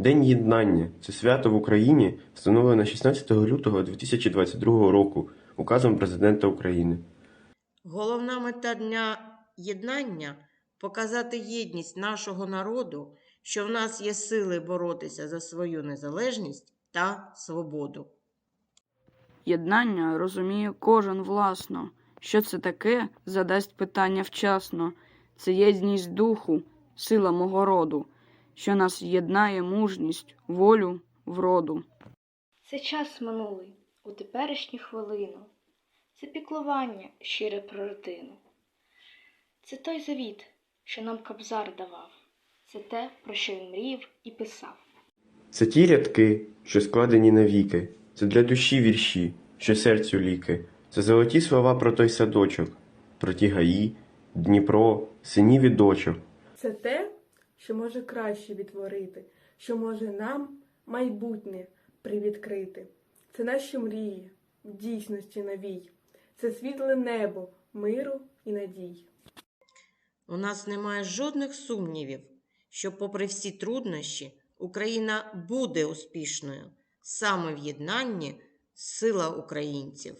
День єднання це свято в Україні встановлено 16 лютого 2022 року указом президента України. Головна мета Дня єднання показати єдність нашого народу, що в нас є сили боротися за свою незалежність та свободу. Єднання розуміє кожен власно. Що це таке, задасть питання вчасно. Це єдність духу, сила мого роду, що нас єднає мужність, волю, вроду. Це час минулий у теперішню хвилину. Це піклування щире про родину. Це той завіт, що нам Кобзар давав. Це те, про що він мріяв і писав. Це ті рядки, що складені навіки, це для душі вірші, що серцю ліки, це золоті слова про той садочок, про ті гаї, Дніпро, синів і дочок. Це те, що може краще відтворити, що може нам майбутнє привідкрити. Це наші мрії, в дійсності новій. Це світле небо миру і надій. У нас немає жодних сумнівів, що, попри всі труднощі, Україна буде успішною. Саме в єднанні сила українців.